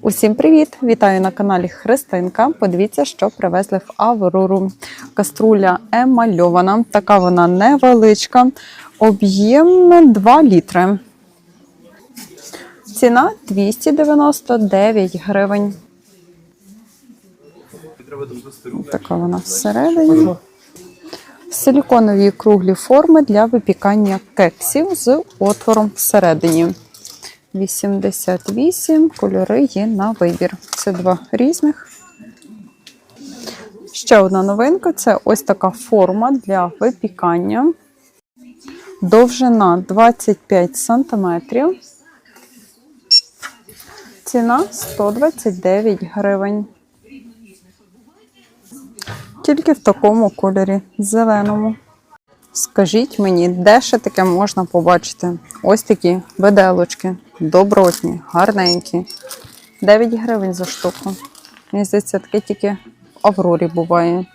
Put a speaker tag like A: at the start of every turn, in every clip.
A: Усім привіт! Вітаю на каналі Христинка. Подивіться, що привезли в Аврору. Каструля емальована. Така вона невеличка. Об'єм 2 літри. Ціна 299 гривень. Така вона всередині. Силіконові круглі форми для випікання кексів з отвором всередині. 88 кольори є на вибір. Це два різних. Ще одна новинка це ось така форма для випікання. Довжина 25 см. Ціна 129 гривень. Тільки в такому кольорі зеленому. Скажіть мені, де ще таке можна побачити? Ось такі виделочки, добротні, гарненькі. 9 гривень за штуку. Мені здається, таке тільки в Аврорі буває.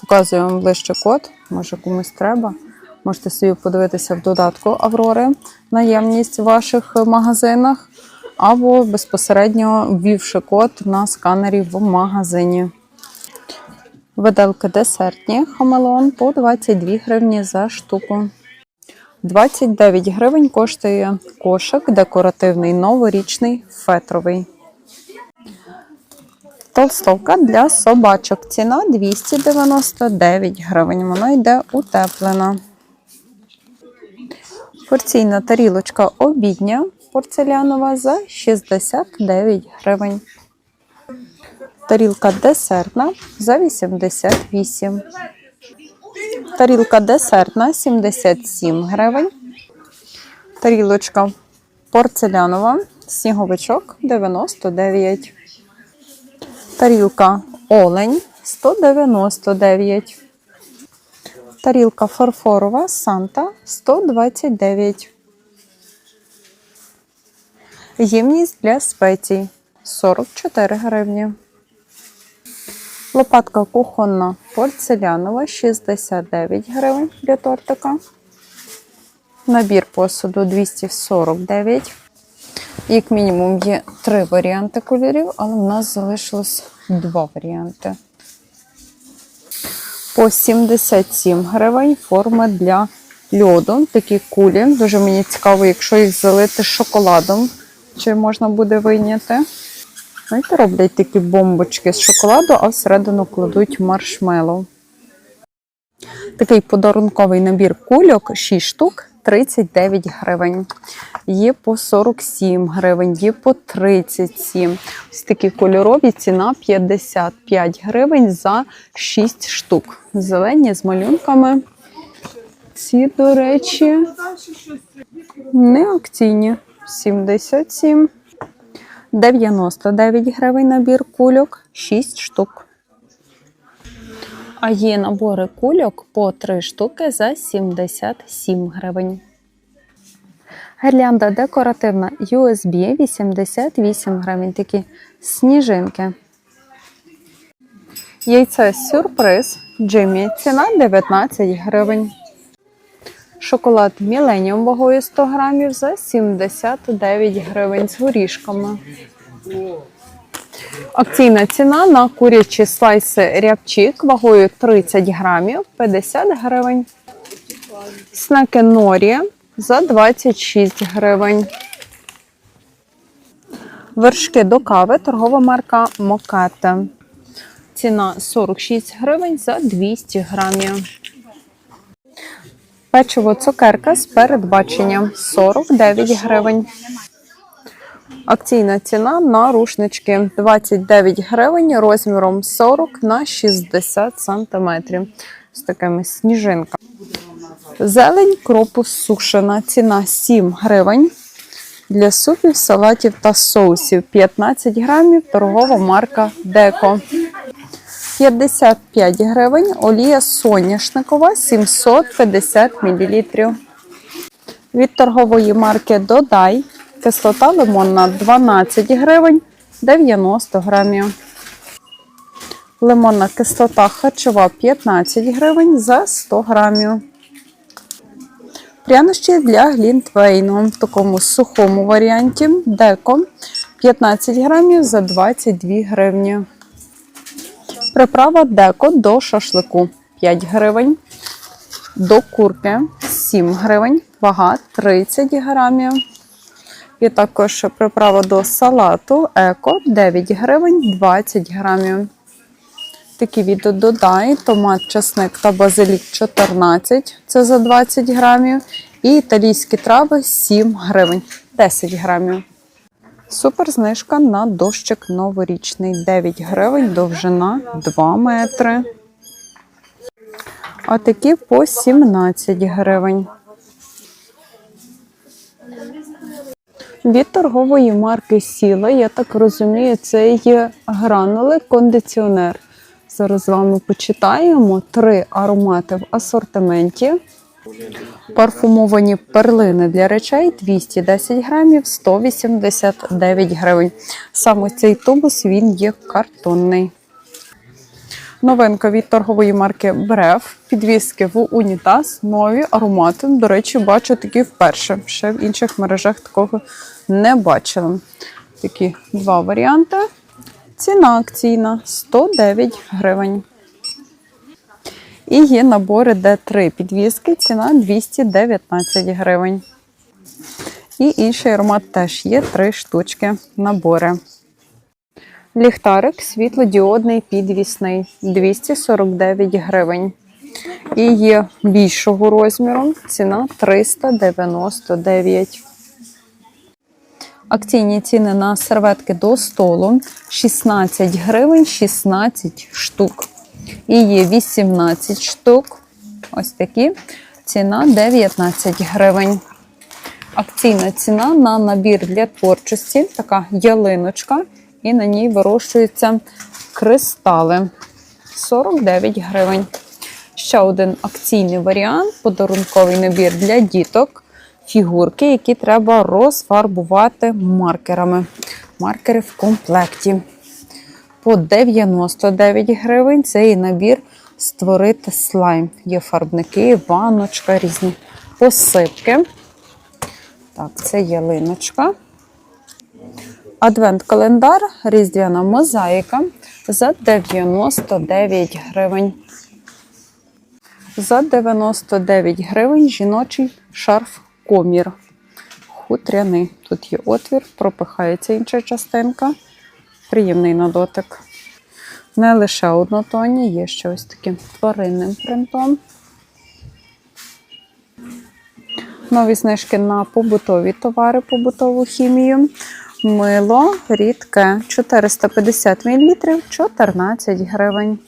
A: Показую вам ближче код, може комусь треба. Можете собі подивитися в додатку Аврори наємність в ваших магазинах, або безпосередньо ввівши код на сканері в магазині. Виделки десертні хамелеон по 22 гривні за штуку. 29 гривень коштує кошик декоративний новорічний фетровий. Толстовка для собачок. Ціна 299 гривень. Вона йде утеплена. Порційна тарілочка обідня порцелянова за 69 гривень. Тарілка десертна за 88. Тарілка десертна 77 гривень. Тарілочка порцелянова, сніговичок 99. Тарілка олень 199. Тарілка фарфорова Санта 129. Ємність для спецій 44 гривні. Лопатка кухонна порцелянова 69 гривень для тортика. Набір посуду 249. Як мінімум є три варіанти кольорів, але в нас залишилось два варіанти. По 77 гривень форми для льоду. Такі кулі. Дуже мені цікаво, якщо їх залити шоколадом, чи можна буде вийняти. Знаєте, роблять такі бомбочки з шоколаду, а всередину кладуть маршмеллоу. Такий подарунковий набір кульок 6 штук 39 гривень. Є по 47 гривень, є по 37. Ось такі кольорові ціна 55 гривень за 6 штук. Зелені з малюнками. Ці, до речі, не акційні. 77. 99 гривень набір кульок, 6 штук. А є набори кульок по 3 штуки за 77 гривень. Гірлянда декоративна USB 88 гривень. Такі сніжинки. Яйце сюрприз Джиммі. Ціна 19 гривень. Шоколад Міленіум вагою 100 грамів за 79 гривень з горішками. Акційна ціна на курячі слайси рябчик вагою 30 грамів 50 гривень. Снеки Норі за 26 гривень. Вершки до кави торгова марка Мокате. Ціна 46 гривень за 200 грамів. Печиво цукерка з передбаченням 49 гривень. Акційна ціна на рушнички 29 гривень розміром 40 на 60 сантиметрів. З такими сніжинками. Зелень кропу сушена. Ціна 7 гривень. Для супів, салатів та соусів 15 грамів. Торгова марка Деко. 55 гривень. Олія соняшникова 750 мл. Від торгової марки Додай. Кислота лимонна 12 гривень 90 грамів. Лимонна кислота харчова 15 гривень за 100 грамів. Прянощі для глінтвейну в такому сухому варіанті. Деко 15 грамів за 22 гривні. Приправа деко до шашлику 5 гривень. До курки 7 гривень, вага 30 грамів. І також приправа до салату еко 9 гривень 20 грамів. Такі від додай, томат, часник та базилік 14, це за 20 грамів. І італійські трави 7 гривень 10 грамів. Супер знижка на дощик новорічний 9 гривень, довжина 2 метри. А такі по 17 гривень. Від торгової марки Сіла, я так розумію, це є гранули кондиціонер. Зараз з вами почитаємо три аромати в асортименті. Парфумовані перлини для речей 210 грамів, 189 гривень. Саме цей тубус він є картонний. Новинка від торгової марки Брев. Підвіски в унітаз, нові аромати. До речі, бачу такі вперше. Ще в інших мережах такого не бачила. Такі два варіанти. Ціна акційна 109 гривень. І є набори D3 підвіски, ціна 219 гривень. І інший аромат теж є три штучки набори. Ліхтарик світлодіодний підвісний 249 гривень. І є більшого розміру, ціна 399. Акційні ціни на серветки до столу 16 гривень 16 штук. І є 18 штук. Ось такі. Ціна 19 гривень. Акційна ціна на набір для творчості. Така ялиночка. І на ній вирощуються кристали. 49 гривень. Ще один акційний варіант подарунковий набір для діток. Фігурки, які треба розфарбувати маркерами. Маркери в комплекті. По 99 гривень цей набір створити слайм. Є фарбники, ванночка, різні посипки. Так, це ялиночка. Адвент-календар, різдвяна мозаїка за 99 гривень. За 99 гривень жіночий шарф комір. Хутряний. Тут є отвір, пропихається інша частинка. Приємний на дотик. Не лише однотонні, є ще ось таким тваринним принтом. Нові знижки на побутові товари, побутову хімію. Мило рідке 450 мл 14 гривень.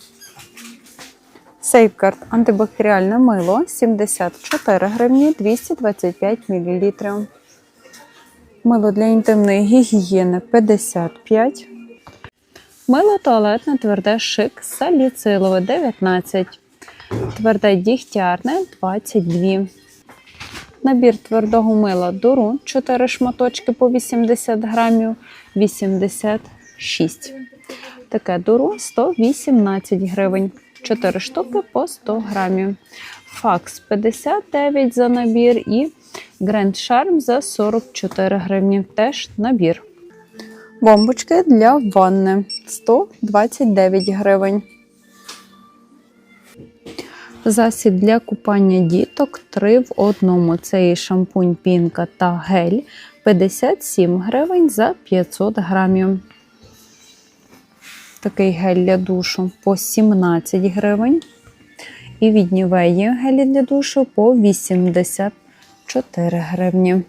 A: Сейфгард антибактеріальне мило 74 гривні 225 мл. Мило для інтимної гігієни 55. Мило туалетне тверде шик саліцилове 19. Тверде дігтярне 22. Набір твердого мила Дуру 4 шматочки по 80 грамів 86. Таке Дуру 118 гривень. 4 штуки по 100 грамів. Факс 59 за набір і Grand Charm за 44 гривні. Теж набір. Бомбочки для ванни 129 гривень. Засіб для купання діток 3 в одному. Це і шампунь, пінка та гель 57 гривень за 500 грамів. Такий гель для душу по 17 гривень. І від Нівеї гелі для душу по 84 гривні.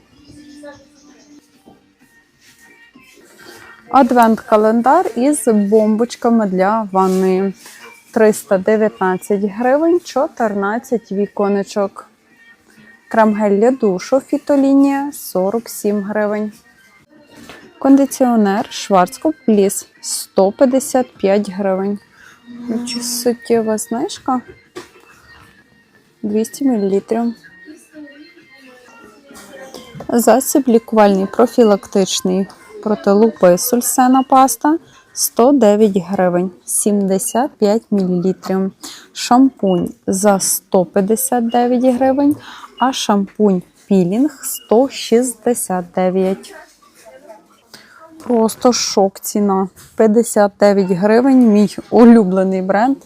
A: Адвент-календар із бомбочками для ванної. 319 гривень, 14 віконечок. Крем-гель для душу фітолінія 47 гривень. Кондиціонер Шварцкоп Пліс 155 гривень. Чи суттєва знижка 200 мл. Засіб лікувальний профілактичний проти лупи сульсена паста 109 гривень 75 мл. Шампунь за 159 гривень, а шампунь пілінг 169 Просто шок ціна. 59 гривень. Мій улюблений бренд.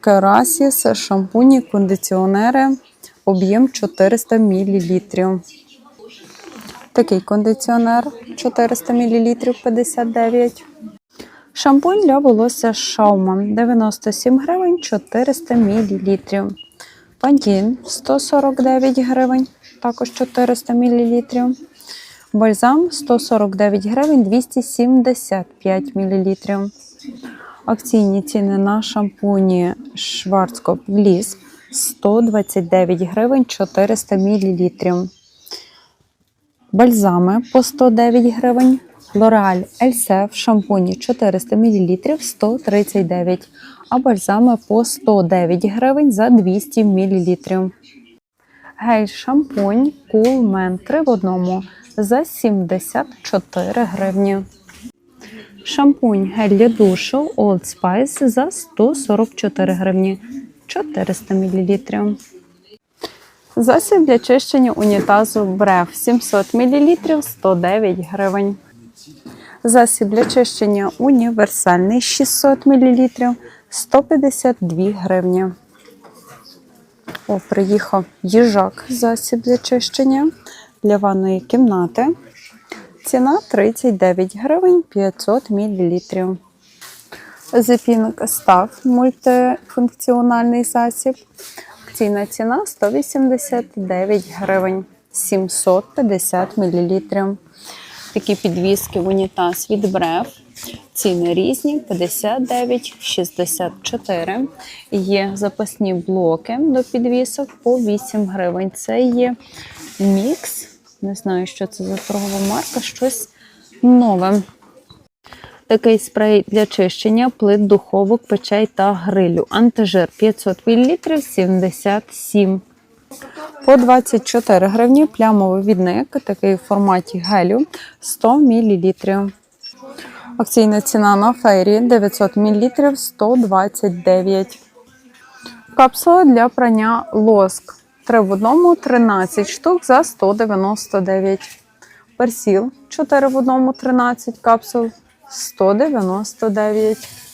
A: Керасіс, шампуні, кондиціонери. Об'єм 400 мл. Такий кондиціонер 400 мл 59. Шампунь для волосся Шауман 97 гривень 400 мл. Пантін 149 гривень, також 400 мл. Бальзам 149 гривень 275 мл. Акційні ціни на шампуні Шварцкоп Ліс 129 гривень 400 мл. Бальзами по 109 гривень. L'Oreal Ельсев шампуні 400 мл 139, а бальзами по 109 гривень за 200 мл. Гель шампунь Cool Man 3 в одному за 74 гривні. Шампунь гель для душу Old Spice за 144 гривні 400 мл. Засіб для чищення унітазу Брев 700 мл 109 гривень. Засіб для чищення універсальний 600 мл 152 гривні. О, приїхав їжак засіб для чищення для ванної кімнати. Ціна 39 гривень 500 мл. Зепінок став мультифункціональний засіб. Акційна ціна 189 гривень 750 мл. Такі підвіски в унітаз від Брев. Ціни різні 59, 64. Є запасні блоки до підвісок по 8 гривень. Це є мікс. Не знаю, що це за торгова марка, щось нове. Такий спрей для чищення плит, духовок, печей та грилю. Антижир 500 мл 77. По 24 гривні плямовий відник, такий в форматі гелю 100 мл. Акційна ціна на фейрі 900 мл 129. Капсула для прання лоск. 3 в одному 13 штук за 199. Персіл 4 в одному 13 капсул 199.